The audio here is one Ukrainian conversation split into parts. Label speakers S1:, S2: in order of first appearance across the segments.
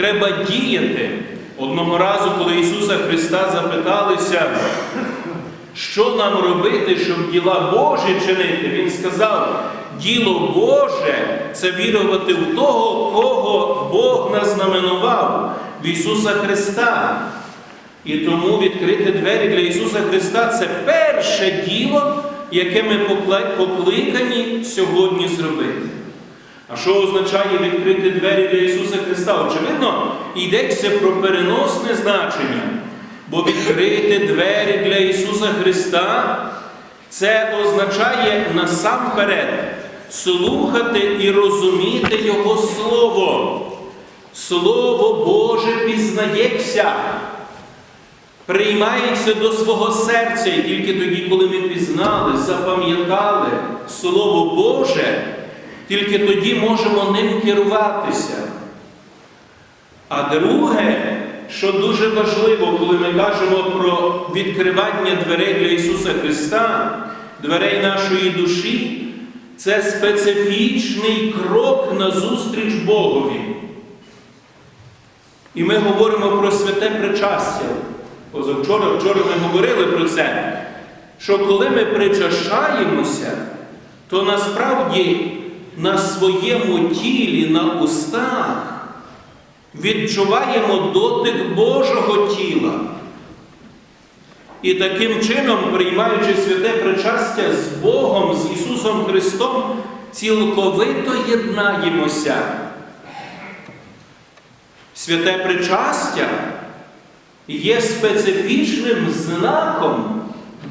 S1: треба діяти. Одного разу, коли Ісуса Христа запиталися, що нам робити, щоб діла Божі чинити, Він сказав, діло Боже це вірувати в того, кого Бог назнаменував, в Ісуса Христа. І тому відкрити двері для Ісуса Христа це перше діло, яке ми покликані сьогодні зробити. А що означає відкрити двері для Ісуса Христа? Очевидно, йдеться про переносне значення. Бо відкрити двері для Ісуса Христа це означає насамперед слухати і розуміти Його Слово. Слово Боже пізнається, приймається до свого серця, і тільки тоді, коли ми пізнали, запам'ятали Слово Боже, тільки тоді можемо ним керуватися. А друге, що дуже важливо, коли ми кажемо про відкривання дверей для Ісуса Христа, дверей нашої душі, це специфічний крок назустріч Богові. І ми говоримо про святе причастя. Позавчора вчора ми говорили про це, що коли ми причащаємося, то насправді на своєму тілі, на устах відчуваємо дотик Божого тіла. І таким чином, приймаючи святе причастя з Богом, з Ісусом Христом, цілковито єднаємося. Святе причастя є специфічним знаком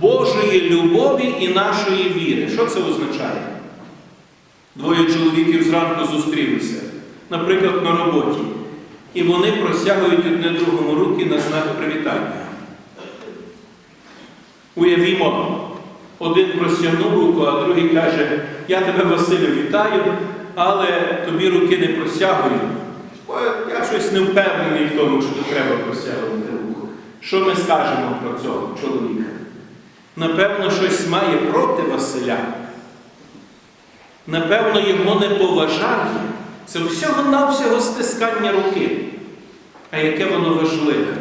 S1: Божої любові і нашої віри. Що це означає? Двоє чоловіків зранку зустрілися, наприклад, на роботі, і вони простягують одне другому руки на знак привітання. Уявімо, один простягнув руку, а другий каже, я тебе, Василю, вітаю, але тобі руки не простягую. Бо я щось не впевнений в тому, що треба простягувати руку. Що ми скажемо про цього чоловіка? Напевно, щось має проти Василя. Напевно, його не поважає. Це всього-навсього стискання руки. А яке воно важливе?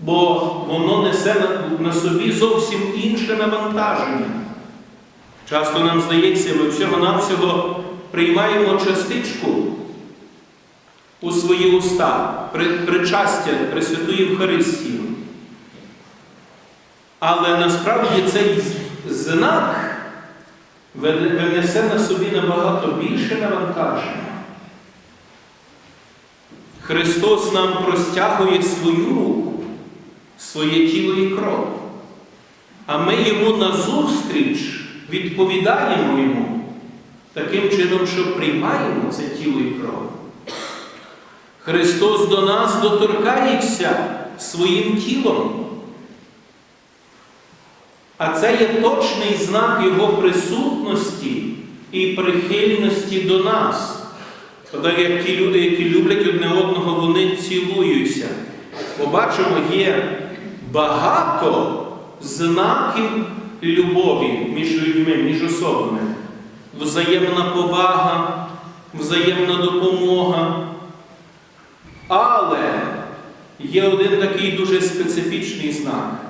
S1: Бо воно несе на, собі зовсім інше навантаження. Часто нам здається, ми всього-навсього приймаємо частичку у свої уста, при, причастя Пресвятої Євхаристії. Але насправді цей знак винесе на собі набагато більше навантаження. Христос нам простягує свою руку, своє тіло і кров. А ми йому назустріч відповідаємо йому таким чином, що приймаємо це тіло і кров. Христос до нас доторкається своїм тілом. А це є точний знак Його присутності і прихильності до нас. Так як ті люди, які люблять одне одного, вони цілуються. Побачимо, є багато знаків любові між людьми, між особами. Взаємна повага, взаємна допомога. Але є один такий дуже специфічний знак.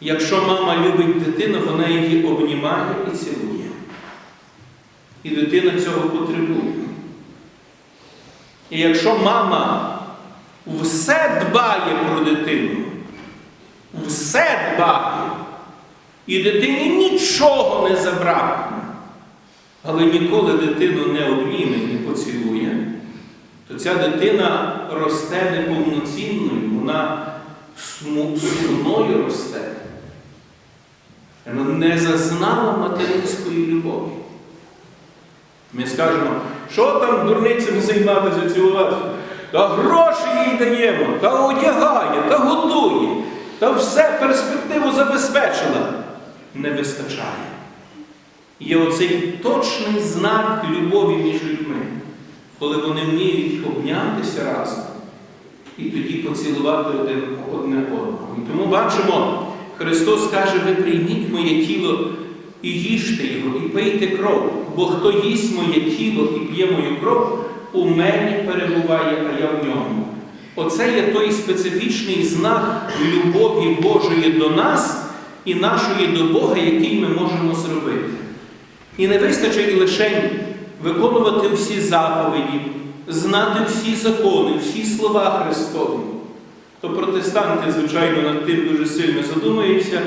S1: Якщо мама любить дитину, вона її обнімає і цілує. І дитина цього потребує. І якщо мама все дбає про дитину, все дбає, і дитині нічого не забракне, але ніколи дитину не обніме і не поцілує, то ця дитина росте неповноцінною, вона сумною росте. Вона не зазнала материнської любові. Ми скажемо, що там дурницями займатися цілуватися? Та гроші їй даємо, та одягає, та годує, та все перспективу забезпечила. Не вистачає. Є оцей точний знак любові між людьми, коли вони вміють обнятися разом і тоді поцілувати один одне одного. І тому бачимо, Христос каже, ви прийміть моє тіло і їжте його, і пийте кров, бо хто їсть моє тіло і п'є мою кров, у мені перебуває, а я в ньому. Оце є той специфічний знак любові Божої до нас і нашої до Бога, який ми можемо зробити. І не вистачить лише виконувати всі заповіді, знати всі закони, всі слова Христові. То протестанти, звичайно, над тим дуже сильно задумуються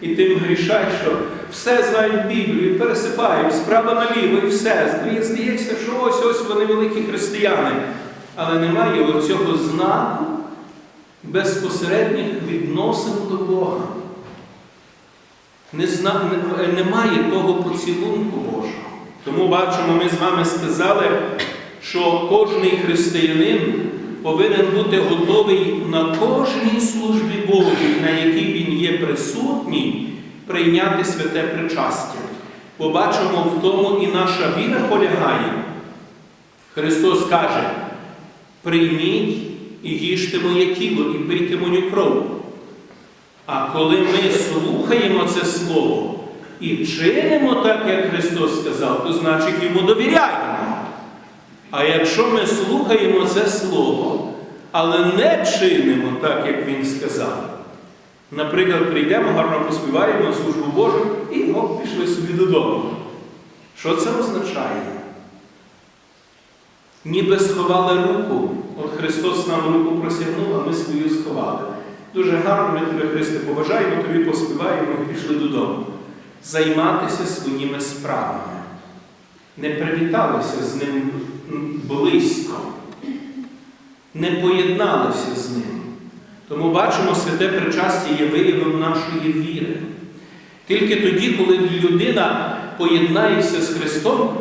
S1: і тим грішать, що все знають Біблію, пересипають справа наліво і все. Здається, що ось ось вони великі християни. Але немає оцього знаку безпосередніх відносин до Бога. Не зна... Немає того поцілунку Божого. Тому бачимо, ми з вами сказали, що кожний християнин повинен бути готовий на кожній службі Божій, на якій він є присутній, прийняти святе причастя. Бо бачимо, в тому і наша віра полягає. Христос каже, прийміть і їжте моє тіло і пийте мою кров. А коли ми слухаємо це Слово і чинимо так, як Христос сказав, то значить йому довіряємо. А якщо ми слухаємо це Слово, але не чинимо так, як Він сказав, наприклад, прийдемо, гарно поспіваємо службу Божу і оп, пішли собі додому. Що це означає? Ніби сховали руку. От Христос нам руку просягнув, а ми свою сховали. Дуже гарно, ми тебе, Христе, поважаємо, тобі поспіваємо і пішли додому. Займатися своїми справами. Не привіталися з ним близько, не поєдналися з ним. Тому бачимо, святе причастя є виявом нашої віри. Тільки тоді, коли людина поєднається з Христом,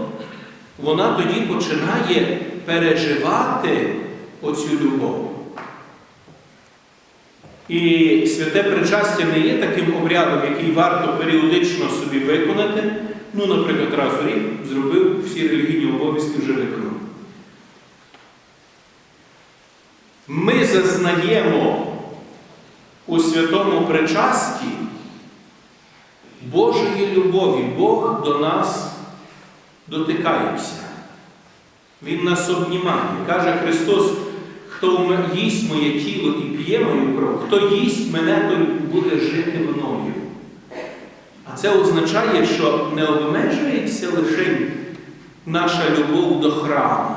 S1: вона тоді починає переживати оцю любов. І святе причастя не є таким обрядом, який варто періодично собі виконати. Ну, наприклад, раз у рік зробив всі релігійні обов'язки вже виконав. Ми зазнаємо у святому причасті Божої любові. Бог до нас дотикається. Він нас обнімає. Каже Христос, хто їсть моє тіло і п'є мою кров, хто їсть мене, той буде жити мною. Це означає, що не обмежується лише наша любов до храму.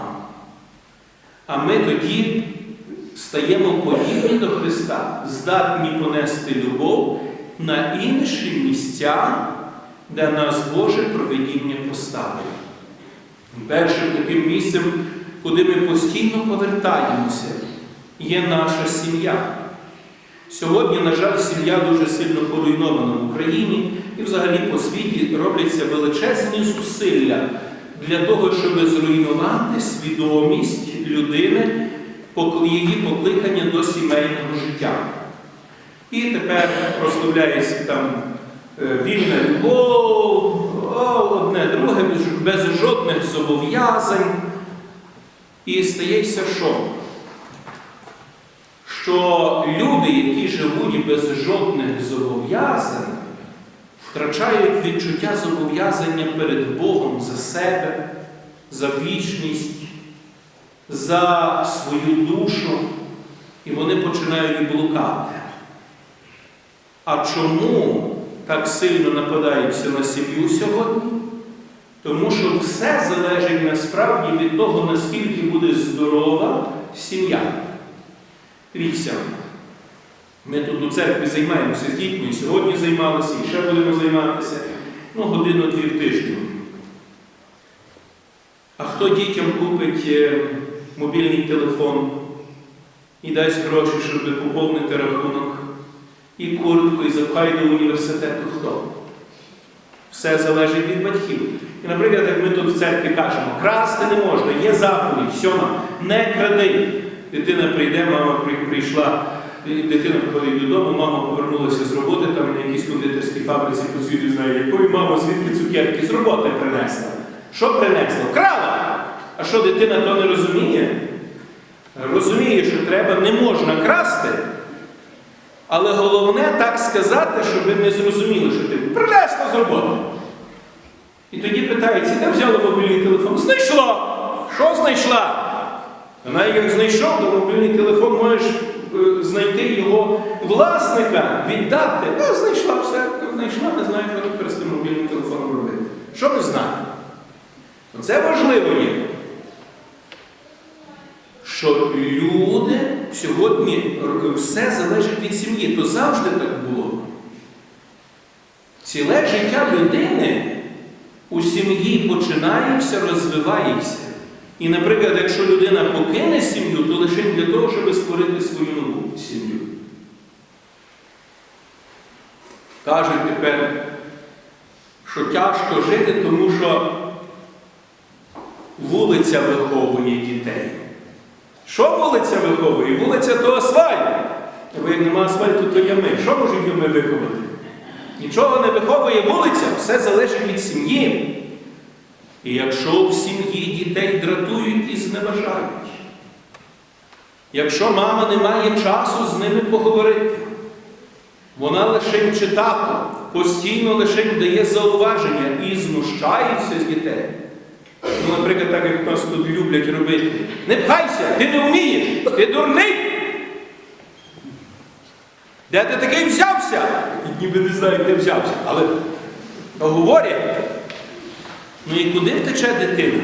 S1: А ми тоді стаємо подібні до Христа, здатні понести любов на інші місця, де нас Боже проведіння поставило. Першим таким місцем, куди ми постійно повертаємося, є наша сім'я. Сьогодні, на жаль, сім'я дуже сильно поруйнована в Україні і взагалі по світі робляться величезні зусилля для того, щоб зруйнувати свідомість людини, її покликання до сімейного життя. І тепер прославляється там е, вільна любов, одне друге, без- без жодних зобов'язань. І стається що? Що люди, які живуть без жодних зобов'язань, втрачають відчуття зобов'язання перед Богом за себе, за вічність, за свою душу, і вони починають блукати. А чому так сильно нападаються на сім'ю сьогодні? Тому що все залежить насправді від того, наскільки буде здорова сім'я. Дивіться, ми тут у церкві займаємося з дітьми, і сьогодні займалися, і ще будемо займатися, ну, годину-дві в тиждень. А хто дітям купить е, мобільний телефон і дасть гроші, щоб поповнити рахунок, і куртку, і запхає до університету хто? Все залежить від батьків. І, наприклад, як ми тут в церкві кажемо, красти не можна, є заповідь, сьома, не кради. Дитина прийде, мама прийшла, дитина приходить додому, мама повернулася з роботи, там на якійсь кондитерській фабриці працює, не знаю якої, мама звідки цукерки з роботи принесла. Що принесла? Крала! А що дитина то не розуміє? Розуміє, що треба, не можна красти, але головне так сказати, щоб не зрозуміли, що ти принесла з роботи. І тоді питається, де взяла мобільний телефон? Знайшла! Що знайшла? Вона як знайшов, то мобільний телефон може можеш знайти його власника, віддати. Ну, знайшла все, знайшла, не знаю, з тим мобільним телефоном робити. Що не знаю? Це важливо є. Що люди сьогодні все залежить від сім'ї, то завжди так було. Ціле життя людини у сім'ї починається, розвивається. І, наприклад, якщо людина покине сім'ю, то лише для того, щоб створити свою нову сім'ю. Кажуть тепер, що тяжко жити, тому що вулиця виховує дітей. Що вулиця виховує? Вулиця то асфальт. Бо як нема асфальту, то ями. Що можуть ями виховати? Нічого не виховує вулиця, все залежить від сім'ї. І якщо в сім'ї дітей дратують і зневажають, якщо мама не має часу з ними поговорити, вона лише чи постійно лише дає зауваження і знущається з дітей. Ну, наприклад, так як нас тут люблять робити. Не пхайся, ти не вмієш, ти дурний. Де ти такий взявся? Ніби не знаю, де взявся, але говорять. Ну і куди втече дитина?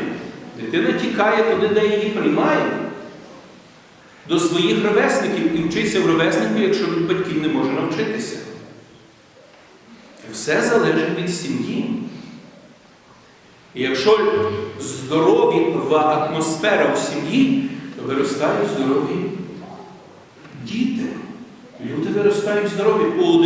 S1: Дитина тікає туди, де її приймають. До своїх ровесників і вчиться в ровеснику, якщо від батьків не може навчитися. Все залежить від сім'ї. І якщо здорова атмосфера в сім'ї, то виростають здорові діти. Люди виростають здорові. У